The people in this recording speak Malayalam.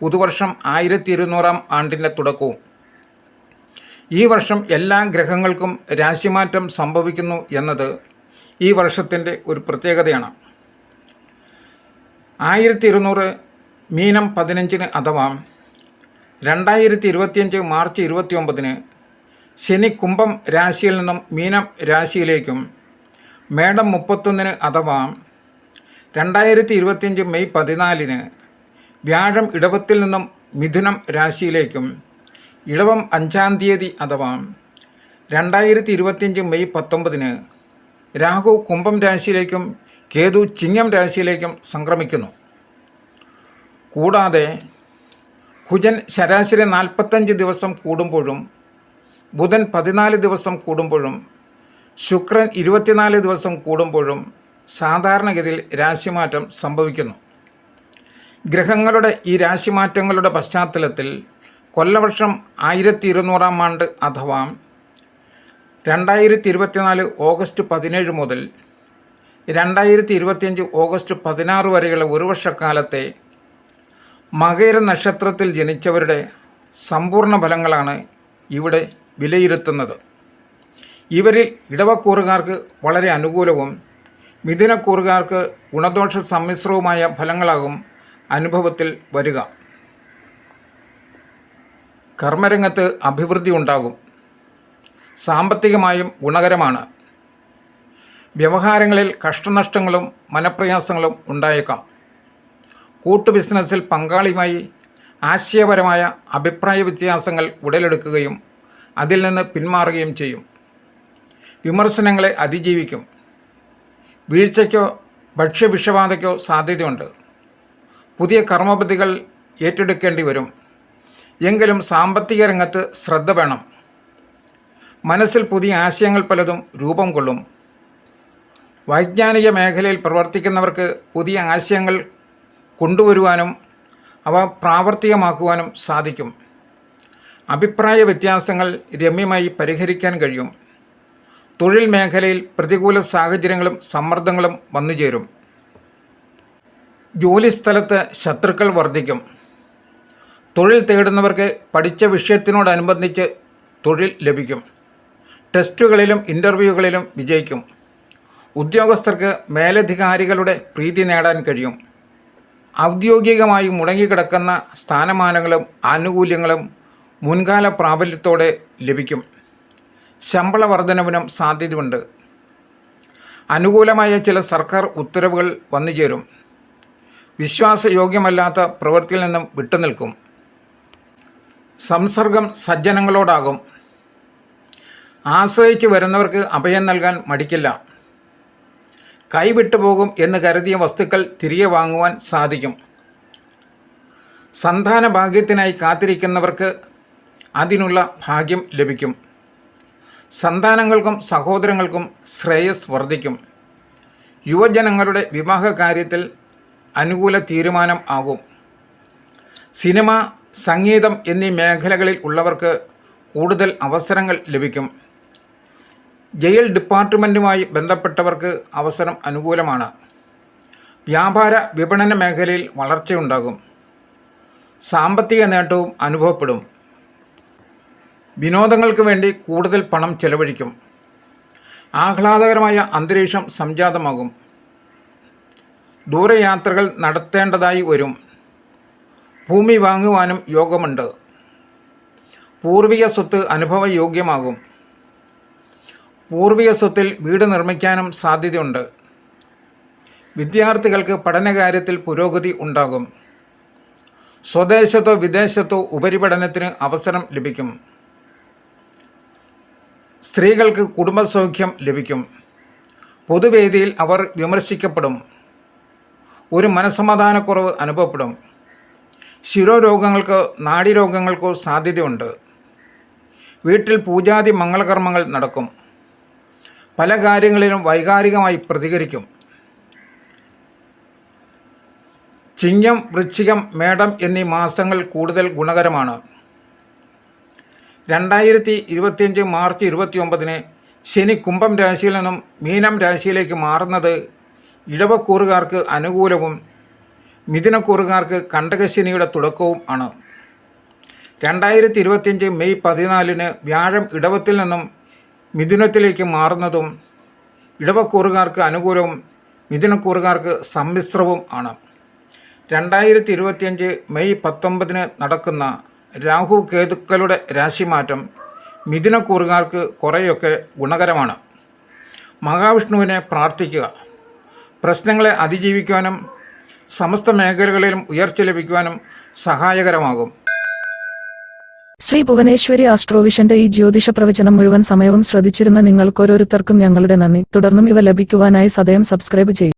പുതുവർഷം ആയിരത്തി ഇരുന്നൂറാം ആണ്ടിന്റെ തുടക്കവും. ഈ വർഷം എല്ലാ ഗ്രഹങ്ങൾക്കും രാശിമാറ്റം സംഭവിക്കുന്നു എന്നത് ഈ വർഷത്തിന്റെ ഒരു പ്രത്യേകതയാണ്. ആയിരത്തി ഇരുന്നൂറ് മീനം പതിനഞ്ചിന് അഥവാ രണ്ടായിരത്തി ഇരുപത്തിയഞ്ച് മാർച്ച് ഇരുപത്തി ഒമ്പതിന് ശനി കുംഭം രാശിയിൽ നിന്നും മീനം രാശിയിലേക്കും മേടം മുപ്പത്തൊന്നിന് അഥവാ രണ്ടായിരത്തി ഇരുപത്തിയഞ്ച് മെയ് പതിനാലിന് വ്യാഴം ഇടവത്തിൽ നിന്നും മിഥുനം രാശിയിലേക്കും ഇടവം അഞ്ചാം തീയതി അഥവാ രണ്ടായിരത്തി ഇരുപത്തിയഞ്ച് മെയ് പത്തൊമ്പതിന് രാഹു കുംഭം രാശിയിലേക്കും കേതു ചിങ്ങം രാശിയിലേക്കും സംക്രമിക്കുന്നു. കൂടാതെ കുജൻ ശരാശരി നാൽപ്പത്തഞ്ച് ദിവസം കൂടുമ്പോഴും ബുധൻ പതിനാല് ദിവസം കൂടുമ്പോഴും ശുക്രൻ ഇരുപത്തിനാല് ദിവസം കൂടുമ്പോഴും സാധാരണഗതിയിൽ രാശിമാറ്റം സംഭവിക്കുന്നു. ഗ്രഹങ്ങളുടെ ഈ രാശിമാറ്റങ്ങളുടെ പശ്ചാത്തലത്തിൽ കൊല്ലവർഷം ആയിരത്തി ഇരുന്നൂറാം ആണ്ട് അഥവാ രണ്ടായിരത്തി ഇരുപത്തിനാല് ഓഗസ്റ്റ് പതിനേഴ് മുതൽ രണ്ടായിരത്തി ഇരുപത്തിയഞ്ച് ഓഗസ്റ്റ് പതിനാറ് വരെയുള്ള ഒരു വർഷക്കാലത്തെ മകര നക്ഷത്രത്തിൽ ജനിച്ചവരുടെ സമ്പൂർണ ഫലങ്ങളാണ് ഇവിടെ വിലയിരുത്തുന്നത്. ഇവരിൽ ഇടവക്കൂറുകാർക്ക് വളരെ അനുകൂലവും മിഥുനക്കൂറുകാർക്ക് ഗുണദോഷ സമ്മിശ്രവുമായ ഫലങ്ങളാകും അനുഭവത്തിൽ വരിക. കർമ്മരംഗത്ത് അഭിവൃദ്ധി ഉണ്ടാകും. സാമ്പത്തികമായും ഗുണകരമാണ്. വ്യവഹാരങ്ങളിൽ കഷ്ടനഷ്ടങ്ങളും മനപ്രയാസങ്ങളും ഉണ്ടായേക്കാം. കൂട്ടു ബിസിനസ്സിൽ പങ്കാളിയുമായി ആശയപരമായ അഭിപ്രായ വ്യത്യാസങ്ങൾ ഉടലെടുക്കുകയും അതിൽ നിന്ന് പിന്മാറുകയും ചെയ്യും. വിമർശനങ്ങളെ അതിജീവിക്കും. വീഴ്ചയ്ക്കോ ഭക്ഷ്യവിഷബാധയ്ക്കോ സാധ്യതയുണ്ട്. പുതിയ കർമ്മപദ്ധതികൾ ഏറ്റെടുക്കേണ്ടി വരും. എങ്കിലും സാമ്പത്തിക രംഗത്ത് ശ്രദ്ധ വേണം. മനസ്സിൽ പുതിയ ആശയങ്ങൾ പലതും രൂപം കൊള്ളും. വൈജ്ഞാനിക മേഖലയിൽ പ്രവർത്തിക്കുന്നവർക്ക് പുതിയ ആശയങ്ങൾ കൊണ്ടുവരുവാനും അവ പ്രാവർത്തികമാക്കുവാനും സാധിക്കും. അഭിപ്രായ വ്യത്യാസങ്ങൾ രമ്യമായി പരിഹരിക്കാൻ കഴിയും. തൊഴിൽ മേഖലയിൽ പ്രതികൂല സാഹചര്യങ്ങളും സമ്മർദ്ദങ്ങളും വന്നുചേരും. ജോലിസ്ഥലത്ത് ശത്രുക്കൾ വർദ്ധിക്കും. തൊഴിൽ തേടുന്നവർക്ക് പഠിച്ച വിഷയത്തിനോടനുബന്ധിച്ച് തൊഴിൽ ലഭിക്കും. ടെസ്റ്റുകളിലും ഇന്റർവ്യൂകളിലും വിജയിക്കും. ഉദ്യോഗസ്ഥർക്ക് മേലധികാരികളുടെ പ്രീതി നേടാൻ കഴിയും. ഔദ്യോഗികമായി മുടങ്ങിക്കിടക്കുന്ന സ്ഥാനമാനങ്ങളും ആനുകൂല്യങ്ങളും മുൻകാല പ്രാബല്യത്തോടെ ലഭിക്കും. ശമ്പള വർധനവിനും സാധ്യതയുണ്ട്. അനുകൂലമായ ചില സർക്കാർ ഉത്തരവുകൾ വന്നുചേരും. വിശ്വാസയോഗ്യമല്ലാത്ത പ്രവൃത്തിയിൽ നിന്നും വിട്ടുനിൽക്കും. സംസർഗം സജ്ജനങ്ങളോടാകും. ആശ്രയിച്ച് വരുന്നവർക്ക് അഭയം നൽകാൻ മടിക്കില്ല. കൈവിട്ടു പോകും എന്ന് കരുതിയ വസ്തുക്കൾ തിരികെ വാങ്ങുവാൻ സാധിക്കും. സന്താന ഭാഗ്യത്തിനായി കാത്തിരിക്കുന്നവർക്ക് അതിനുള്ള ഭാഗ്യം ലഭിക്കും. സന്താനങ്ങൾക്കും സഹോദരങ്ങൾക്കും ശ്രേയസ് വർദ്ധിക്കും. യുവജനങ്ങളുടെ വിവാഹ കാര്യത്തിൽ അനുകൂല തീരുമാനം ആകും. സിനിമ സംഗീതം എന്നീ മേഖലകളിൽ ഉള്ളവർക്ക് കൂടുതൽ അവസരങ്ങൾ ലഭിക്കും. ജയിൽ ഡിപ്പാർട്ട്മെന്റുമായി ബന്ധപ്പെട്ടവർക്ക് അവസരം അനുകൂലമാണ്. വ്യാപാര വിപണന മേഖലയിൽ വളർച്ചയുണ്ടാകും. സാമ്പത്തിക നേട്ടവും അനുഭവപ്പെടും. വിനോദങ്ങൾക്ക് വേണ്ടി കൂടുതൽ പണം ചെലവഴിക്കും. ആഹ്ലാദകരമായ അന്തരീക്ഷം സംജാതമാകും. ദൂരയാത്രകൾ നടത്തേണ്ടതായി വരും. ഭൂമി വാങ്ങുവാനും യോഗമുണ്ട്. പൂർവിക സ്വത്ത് അനുഭവയോഗ്യമാകും. പൂർവിക സ്വത്തിൽ വീട് നിർമ്മിക്കാനും സാധ്യതയുണ്ട്. വിദ്യാർത്ഥികൾക്ക് പഠനകാര്യത്തിൽ പുരോഗതി ഉണ്ടാകും. സ്വദേശത്തോ വിദേശത്തോ ഉപരിപഠനത്തിന് അവസരം ലഭിക്കും. സ്ത്രീകൾക്ക് കുടുംബസൗഖ്യം ലഭിക്കും. പൊതുവേദിയിൽ അവർ വിമർശിക്കപ്പെടും. ഒരു മനസമാധാനക്കുറവ് അനുഭവപ്പെടും. ശിരോരോഗങ്ങൾക്കോ നാഡീരോഗങ്ങൾക്കോ സാധ്യതയുണ്ട്. വീട്ടിൽ പൂജാതി മംഗളകർമ്മങ്ങൾ നടക്കും. പല കാര്യങ്ങളിലും വൈകാരികമായി പ്രതികരിക്കും. ചിങ്ങം വൃശ്ചികം മേടം എന്നീ മാസങ്ങൾ കൂടുതൽ ഗുണകരമാണ്. രണ്ടായിരത്തി ഇരുപത്തിയഞ്ച് മാർച്ച് ഇരുപത്തി ഒമ്പതിന് ശനി കുംഭം രാശിയിൽ നിന്നും മീനം രാശിയിലേക്ക് മാറുന്നത് ഇടവക്കൂറുകാർക്ക് അനുകൂലവും മിഥുനക്കൂറുകാർക്ക് കണ്ടകശനിയുടെ തുടക്കവും ആണ്. രണ്ടായിരത്തി ഇരുപത്തിയഞ്ച് മെയ് പതിനാലിന് വ്യാഴം ഇടവത്തിൽ നിന്നും മിഥുനത്തിലേക്ക് മാറുന്നതും ഇടവക്കൂറുകാർക്ക് അനുകൂലവും മിഥുനക്കൂറുകാർക്ക് സമ്മിശ്രവും ആണ്. രണ്ടായിരത്തി ഇരുപത്തിയഞ്ച് മെയ് പത്തൊമ്പതിന് നടക്കുന്ന രാഹു കേതുക്കളുടെ രാശിമാറ്റം മിഥുനക്കൂറുകാർക്ക് കുറേയൊക്കെ ഗുണകരമാണ്. മഹാവിഷ്ണുവിനെ പ്രാർത്ഥിക്കുക. പ്രശ്നങ്ങളെ അതിജീവിക്കുവാനും സമസ്ത മേഖലകളിലും ഉയർച്ച ലഭിക്കുവാനും സഹായകരമാകും. ശ്രീ ഭുവനേശ്വരി ആസ്ട്രോവിഷന്റെ ഈ ജ്യോതിഷ പ്രവചനം മുഴുവൻ സമയവും ശ്രദ്ധിച്ചിരുന്ന നിങ്ങൾക്ക് ഓരോരുത്തർക്കും ഞങ്ങളുടെ നന്ദി. തുടർന്നും ഇവ ലഭിക്കുവാനായി സദയം സബ്സ്ക്രൈബ് ചെയ്യുക